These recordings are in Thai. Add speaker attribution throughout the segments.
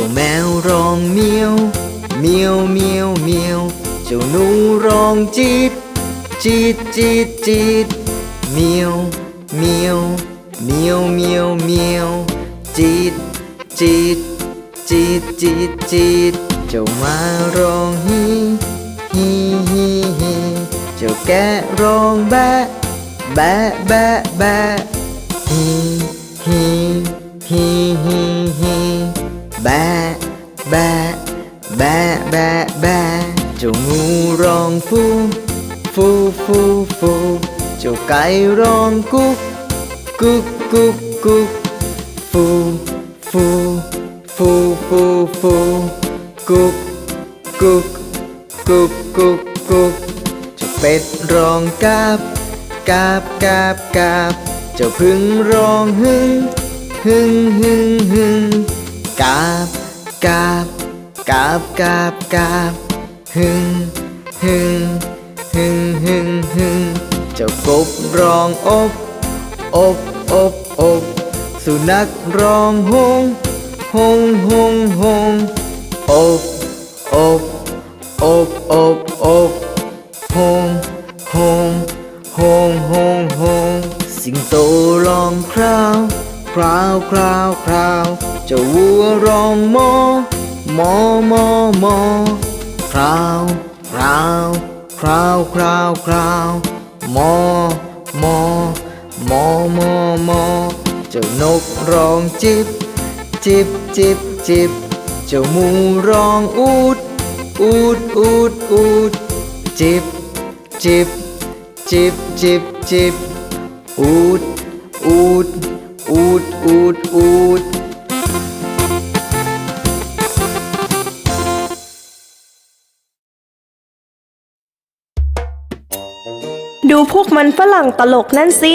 Speaker 1: จ้าแมวร้องเมียวเมียวเมียวเมียวเจ้าหนูร้องจีดจีดจีดจีดเมียวเมียวเมียวเมียวเมียวจีดจีดจีดจีดจีดเจ้ามาร้องฮีฮีฮีฮีเจ้าแกะร้องแบะแบะแบะแบะฮีฮีฮีฮีฮี แบะแบะแบะแบะแบะเจ้างูร้องฟูฟูฟูฟูเจ้าไก่ร้องกุ๊กกุ๊กกุ๊กกุ๊กฟูฟูฟูฟูฟูกุ๊กกุ๊กกุ๊กกุ๊กกุ๊กเจ้าเป็ดร้องกาบกาบกาบกาบเจ้าพึ่งร้องหึ่งหึ่งหึ่งหึ่ง กาบกาบกาบกาบกาบหึงหึงหึงหึงหึงเจ้ากบร้องอบอบอบอบสุนัขร้องหงหงหงหงอบอบอบอบอบหงหงหงหงหงสิงโตร้องคราว คราวคราวคราวจ้าวัวร้องมอมอมอมอคราวคราวคราวคราวคราวมอมอมอมอมอเจ้านกร้องจิบ จิบจิบจิบเจ้ามูร้องอูด อูดอูดอูดจิบ จิบ จิบจิบจิบอูดอูด อูดอูดอูด
Speaker 2: ดูพวกมันฝรั่งตลกนั่นสิ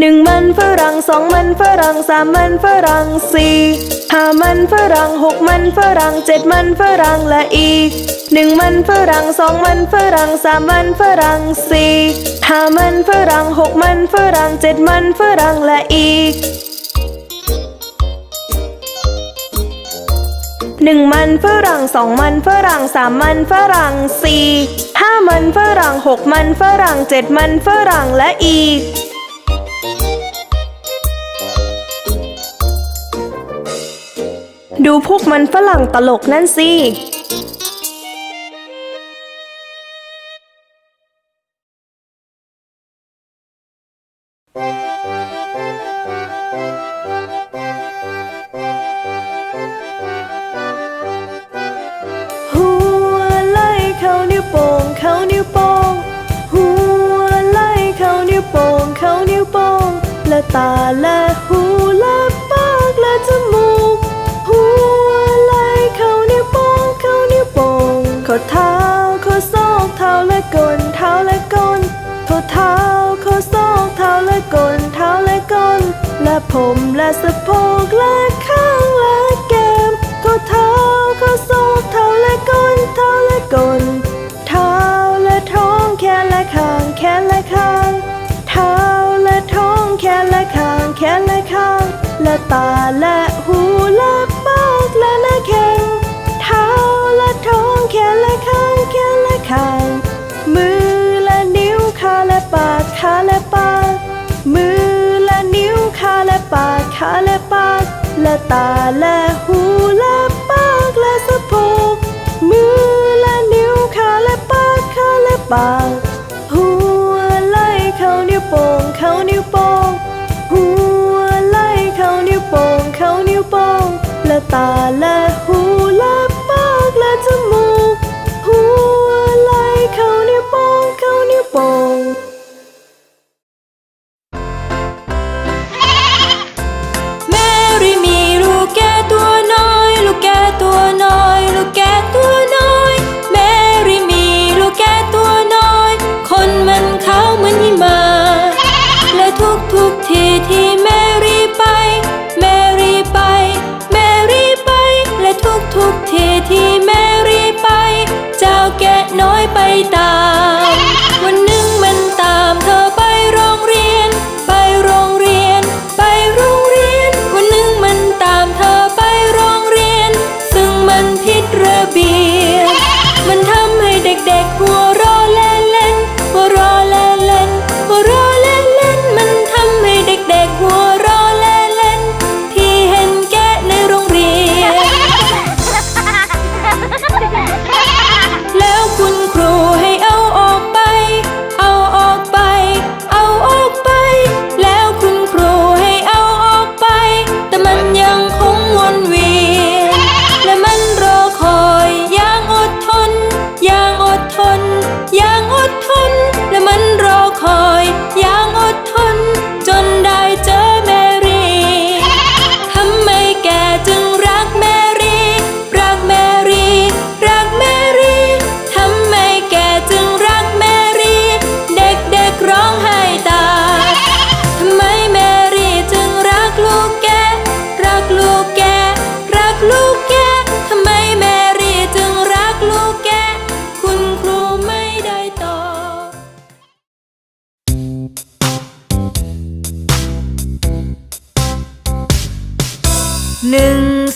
Speaker 2: หนึ่งมันฝรั่งสองมันฝรั่งสามมันฝรั่งสี่ห้ามันฝรั่งหกมันฝรั่งเจ็ดมันฝรั่งและอีกหนึ่งมันฝรั่งสองมันฝรั่งสามมันฝรั่งสี่ห้ามันฝรั่งหกมันฝรั่งเจ็ดมันฝรั่งและอีกหนึ่งมันฝรั่งสองมันฝรั่งสามมันฝรั่งสี่ห้ามันฝรั่งหกมันฝรั่งเจ็ดมันฝรั่งและอีก ดูพวกมันฝรั่งตลกนั่นสิหัวไล่เข้ ละก้นเท้าและก้นข้อเท้าข้อศอกเท้าและก้นเท้าและก้นและผมและสะโพกและข้างและแก้มข้อเท้าข้อศอกเท้าและก้นเท้าและก้นเท้าและท้องแขนและข้างแขนและข้างเท้าและท้องแขนและข้างแขนและข้างและตาและ ขาและปากและตาและหูและปากและสะโพกมือและนิ้วขาและปากขาและปากหัวไล่เขานิ้วโป่งเขานิ้วโป้งหัวไล่เขานิ้วโป่งเขานิ้วโป้งและตาและหู
Speaker 3: いた。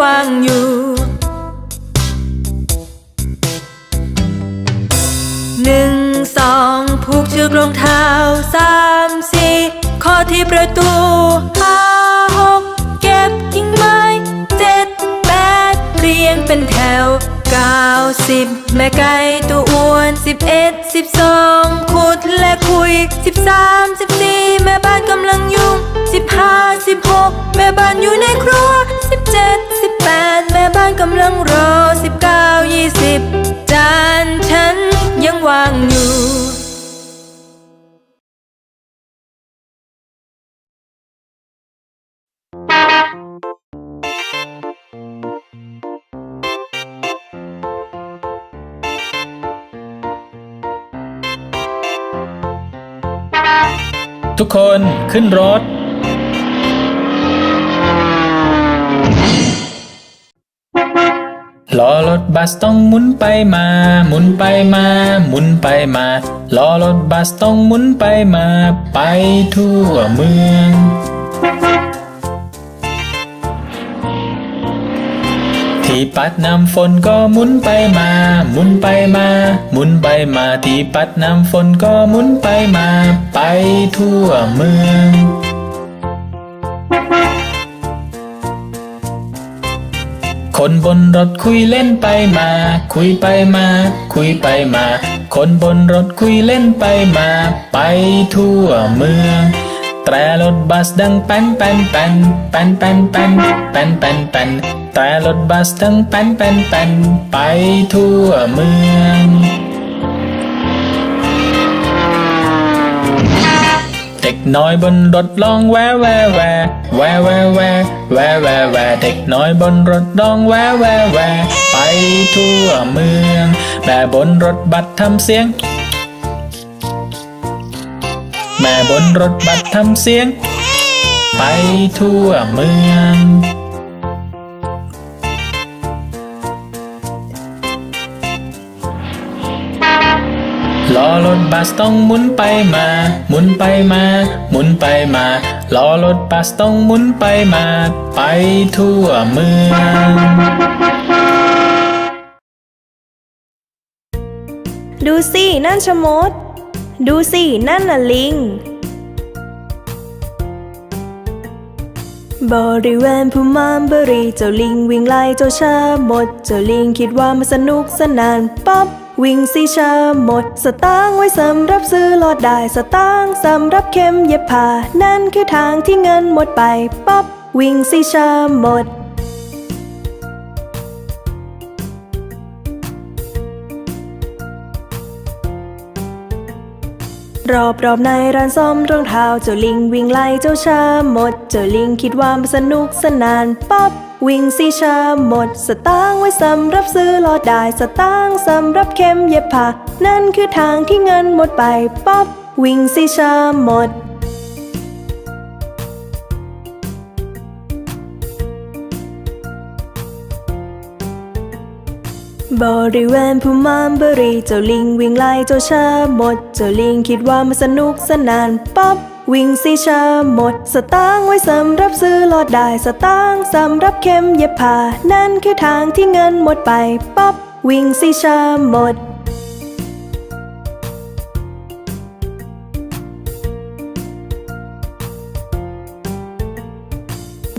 Speaker 3: วางอยู่ หนึ่งสองผูกเชือกรองเท้าสามสี่ข้อที่ประตูห้าหกเก็บกิ่งไม้เจ็ดแปดเรียงเป็นแถวเก้าสิบแม่ไก่ตัวอ้วนสิบเอ็ดสิบสองขุดและคุยสิบสามสิบสี่แม่บ้านกำลังยุ่งสิบห้าสิบหกแม่บ้านอยู่ในครัวานกำลังรอสิบเก้ายี่สิบจานฉันยังวางอยู่
Speaker 4: ทุกคนขึ้นรถ รถบัสต้องหมุนไปมา หมุนไปมา หมุนไปมาล้อรถบัสต้องหมุนไปมา ไปทั่วเมืองที่ปัดน้ำฝนก็หมุนไปมา หมุนไปมา หมุนไปมาที่ปัดน้ำฝนก็หมุนไปมา ไปทั่วเมือง คนบนรถคุยเล่นไปมา คุยไปมา คุยไปมา คนบนรถคุยเล่นไปมา ไปทั่วเมือง แตรรถบัสดังแป้นแป้นแป้นแป้นแป้นแป้นแป้นแป้นแป้นแตรรถบัสดังแป้นแป้นแป้นไปทั่วเมือง น้อยบนรถลองแววแววแวแววแววแวแววแววแวเด็กน้อยบนรถลองแววแววแวไปทั่วเมืองแม่บนรถบัสทำเสียง แม่บนรถบัสทำเสียง ไปทั่วเมือง ล้อรถบัสต้องหมุนไปมา หมุนไปมา หมุนไปมาล้อรถบัสต้องหมุนไปมา ไปทั่วเมือง
Speaker 3: ดูสินั่นชะมด ดูสิ นั่นน่ะลิง บริเวณผู้มามบรีเจ้าลิงวิ่งไล่เจ้าชาหมด เจ้าลิงคิดว่ามันสนุกสนานป๊อบ วิ่งสิชาหมด สตางค์ไว้สำหรับซื้อหลอดได้สตางค์สำหรับเข็มเย็บผ้านั่นคือทางที่เงินหมดไปป๊อบวิ่งสิชาหมด
Speaker 2: รอบรอบในร้านซ่อมรองเท้าเจ้าลิงวิ่งไล่เจ้าชาหมด เจ้าลิงคิดว่ามันสนุกสนานป๊อบวิ่งสีชาหมด สตางค์ไว้สำหรับซื้อลอดได้สตางค์สำหรับเข็มเย็บผ้านั่นคือทางที่เงินหมดไปป๊อบวิ่งสีชาหมด บริเวณภูมามบรีเจ้าลิงวิ่งไล่เจ้าชาหมด เจ้าลิงคิดว่ามันสนุกสนานป๊อบวิ่งสีชาหมด สตางค์ไว้สำหรับซื้อลอดได้สตางค์สำหรับเข็มเย็บผ้านั่นคือทางที่เงินหมดไปป๊อบวิ่งสีชาหมด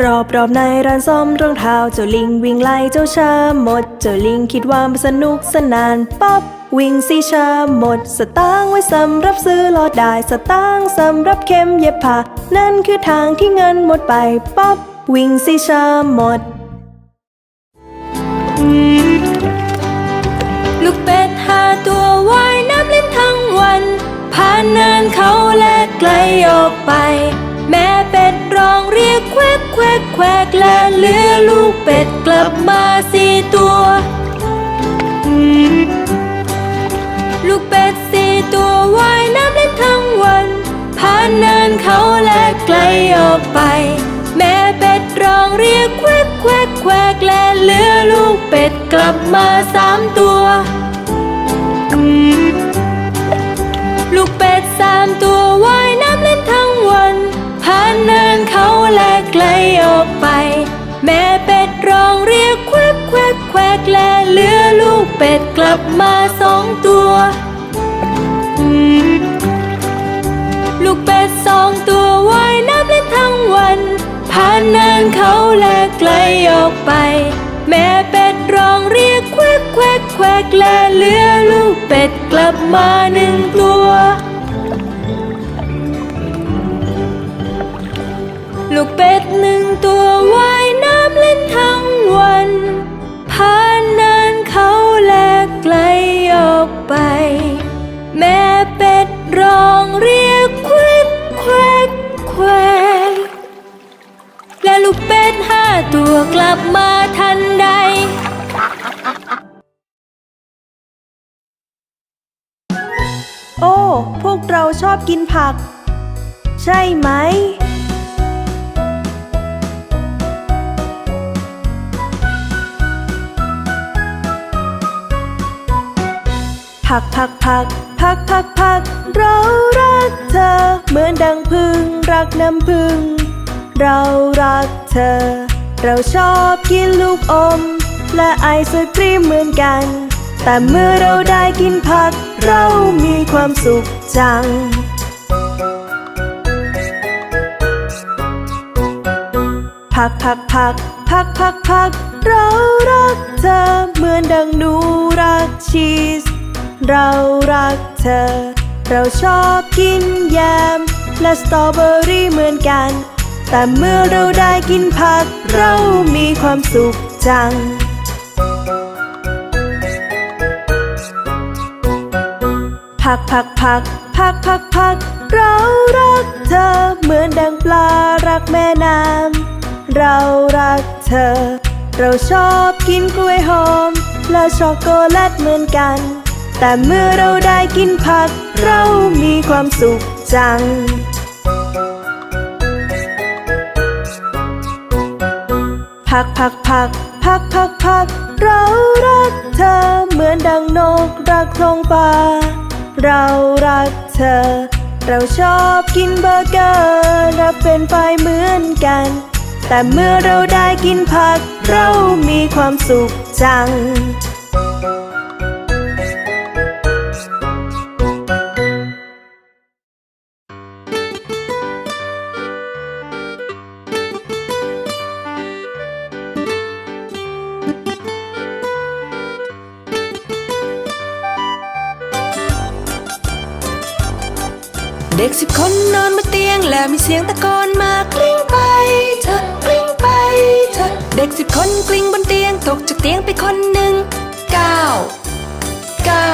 Speaker 2: รอบรอบในร้านซ่อมรองเท้าเจ้าลิงวิ่งไล่เจ้าชาหมด เจ้าลิงคิดว่ามันสนุกสนานป๊อบวิ่งสีชาหมด สตางค์ไว้สำหรับซื้อลอดได้สตางค์สำหรับเข็มเย็บผ้านั่นคือทางที่เงินหมดไปป๊อบวิ่งสีชาหมด
Speaker 3: ลูกเป็ดหาตัวว่ายน้ำเล่นทั้งวันผ่านเนินเขาและไกลออกไป แม่เป็ดร้องเรียกแควก แควกแควกและเลือลูกเป็ดกลับมาสี่ตัว ลูกเป็ดสี่ตัวว่ายน้ำเล่นทั้งวัน ผ่านเนินเขาและไกลออกไป และไกลออกไป แม่เป็ดร้องเรียกแควกแควกแควกและเหลือลูกเป็ดกลับมาหนึ่งตัว ลูกเป็ดหนึ่งตัว
Speaker 2: ชอบกินผัก ใช่ไหม ผักผักผักผักผักผักเรารักเธอ เหมือนดังพึ่งรักน้ำพึ่ง เรารักเธอ เราชอบกินลูกอม และไอศครีมเหมือนกัน แต่เมื่อเราได้กินผัก เรามีความสุขจังผักผักผักผักผักผักเรารักเธอเหมือนดังหนูรักชีส เรารักเธอ เราชอบกินแยม และสตรอเบอรี่เหมือนกัน แต่เมื่อเราได้กินผัก เรามีความสุขจัง ผักผักผักผักผักผักเรารักเธอเหมือนดังปลารักแม่น้ำเรารักเธอ เราชอบกินกล้วยหอม และช็อกโกแลตเหมือนกัน แต่เมื่อเราได้กินผัก เรามีความสุขจังผักผักผักผักผักผักเรารักเธอเหมือนดังนกรักท้องฟ้า เรารักเธอ เราชอบกินเบอร์เกอร์เราเป็นไฟรายเหมือนกัน แต่เมื่อเราได้กินผัก เรามีความสุขจัง
Speaker 3: เด็กสิบคนนอนบนเตียงแล้วมีเสียงตะโกนมากลิ้งไปเถอะกลิ้งไปเถอะเด็กสิบคนกลิ้งบนเตียงตกจากเตียงไปคนหนึ่งเก้าเก้า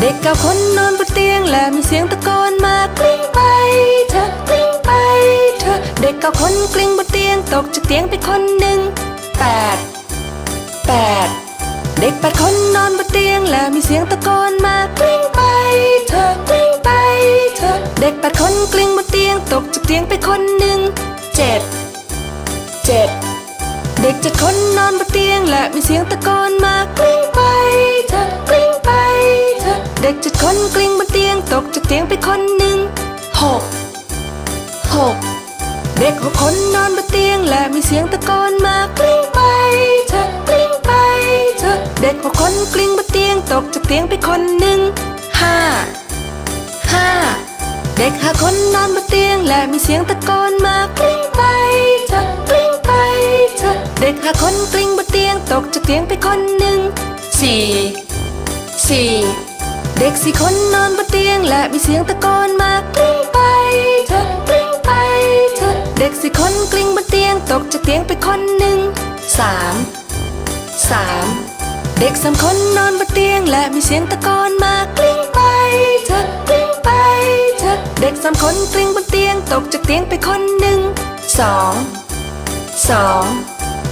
Speaker 5: เด็กเก้าคนนอนบนเตียงและมีเสียงตะโกนมากลิ้งไปเถอะกลิ้งไปเถอะเด็กเก้าคนกลิ้งบนเตียงตกจากเตียงไปคนหนึ่งแปดแปดเด็กแปดคนนอนบนเตียงและมีเสียงตะโกนมากลิ้งไปเถอะกลิ้ง เถอะเด็กแปดคนกลิ้งบนเตียงตกจากเตียงไปคนหนึ่งเจ็ดเจ็ดเด็กเจ็ดคนนอนบนเตียงและมีเสียงตะโกนมากลิ้งไปเถอะกลิ้งไปเถอะเด็กเจ็ดคนกลิ้งบนเตียงตกจากเตียงไปคนหนึ่งหกหกเด็กหกคนนอนบนเตียงและมีเสียงตะโกนมากลิ้งไปเถอะกลิ้งไปเถอะเด็กหกคนกลิ้งบนเตียงตกจากเตียงไปคนหนึ่งห้า เด็กห้าคนนอนบนเตียงและมีเสียงตะโกนมากลิ้งไปเถอกลิ้งไปเถอเด็กห้าคนกลิ้งบนเตียงตกจากเตียงไปคนหนึ่งสี่สี่เด็กสี่คนนอนบนเตียงและมีเสียงตะโกนมากลิ้งไปเถอกลิ้งไปเถอเด็กสี่คนกลิ้งบนเตียงตกจากเตียงไปคนหนึ่งสามสามเด็กสามคนนอนบนเตียงและมีเสียงตะโกนมา สามคนกลิ้งบนเตียงตกจากเตียงไปคนหนึ่งสองสอง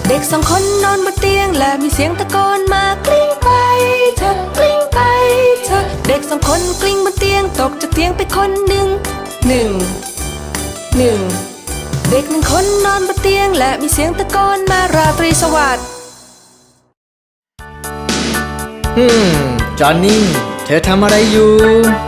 Speaker 5: เด็กสองคนนอนบนเตียงและมีเสียงตะโกนมากลิ้งไปเถอกลิ้งไปเถอเด็กสองคนกลิ้งบนเตียงตกจากเตียงไปคนหนึ่งหนึ่งหนึ่งเด็กหนึ่งคนนอนบนเตียงและมีเสียงตะโกนมาราตรีสวัสดิ์
Speaker 1: ฮึมจอนนี่ เธอทำอะไรอยู่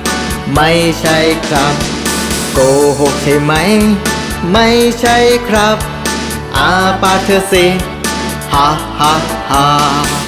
Speaker 1: ไม่ใช่ครับ โกหกใช่ไหม ไม่ใช่ครับ อาปากเธอสิ ฮ่าฮ่า
Speaker 5: ฮ่า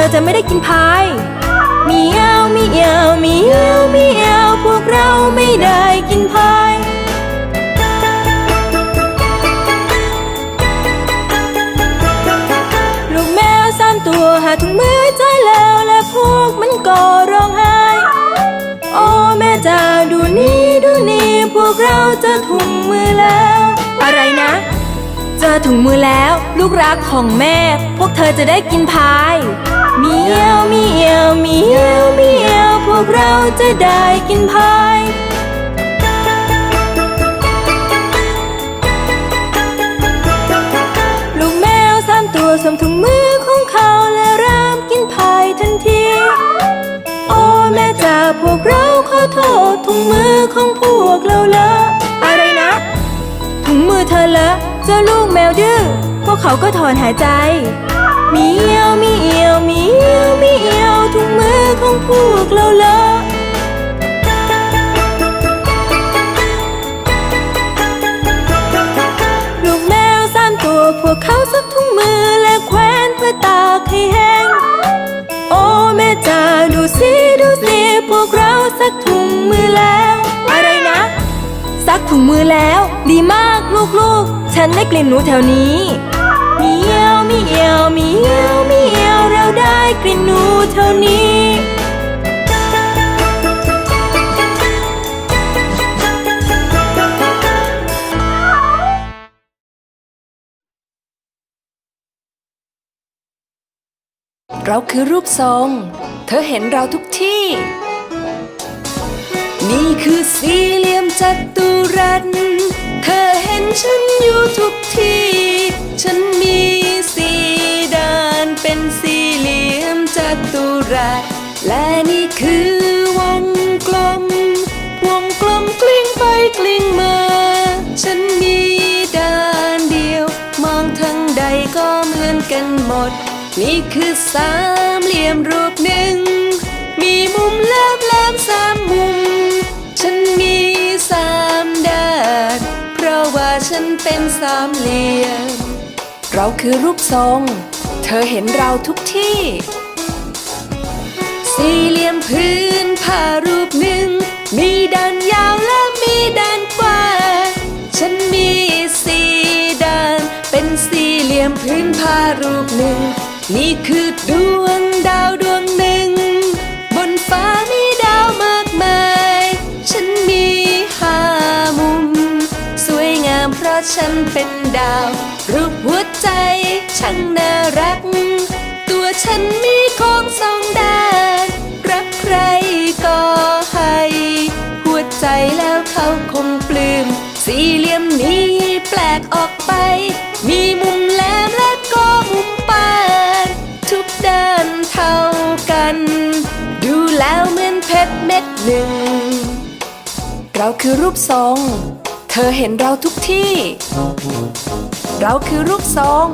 Speaker 3: ธอจะไม่ได้กินพายมียวมียวมียวมียวพวกเราไม่ได้กินพายลูกแมวสามตัวหาถุงมือใจแล้วและพวกมันก็ร้องไห้โอ้แม่จ๋าดูนี่ดูนี่พวกเราจะถุงมือแล้ว อะไรนะ เจอถุงมือแล้วลูกรักของแม่ พวกเธอจะได้กินพายเมียวเมียวเมียวเมียวพวกเราจะได้กินพายลูกแมวสามตัวสวมถุงมือของเขาและเริ่มกินพายทันที โอ้แม่จ๋าพวกเราขอโทษถุงมือของพวก เจ้าลูกแมวดื้อพวกเขาก็ถอนหายใจเมียวเมียวเมียวเมียวถุงมือของพวกเราละลูกแมวสามตัวพวกเขาซักถุงมือและแขวนเพื่อตากให้แห้ง โอ้แม่จ๋าดูสิดูสิพวกเราซักถุงมือแล้ว อะไรนะ ซักถุงมือแล้ว ดีมากลูกๆ ฉันได้กลิ่นหนูแถวนี้เมียวเมียวเมียวเมียวเราได้กลิ่นหนูแถวนี้
Speaker 5: เราคือรูปทรง เธอเห็นเราทุกที่ นี่คือสี่เหลี่ยมจัตุรัส เธอเห็นฉันอยู่ทุกที่ ฉันมีสี่ด้านเป็นสี่เหลี่ยมจัตุรัส และนี่คือวงกลม วงกลมกลิ้งไปกลิ้งมา ฉันมีด้านเดียว มองทางใดก็เหมือนกันหมด นี่คือสามเหลี่ยมรูปหนึ่ง เป็นสามเหลี่ยม เราคือรูปทรง เธอเห็นเราทุกที่ สี่เหลี่ยมพื้นผ้ารูปหนึ่ง มีด้านยาวและมีด้านกว้างฉันมีสี่ด้าน เป็นสี่เหลี่ยมพื้นผ้ารูปหนึ่ง นี่คือดวงดาวดวงหนึ่ง เพราะฉันเป็นดาว รูปหัวใจช่างน่ารัก ตัวฉันมีโค้งสองด้านรักใครก็ให้ หัวใจแล้วเขาคงปลื้มสี่เหลี่ยมนี้แปลกออกไป มีมุมแหลมและก็มุมปานทุกด้านเท่ากัน ดูแล้วเหมือนเพชรเม็ดหนึ่ง เราคือรูปทรง เธอเห็นเราทุกที่ เราคือรูปทรง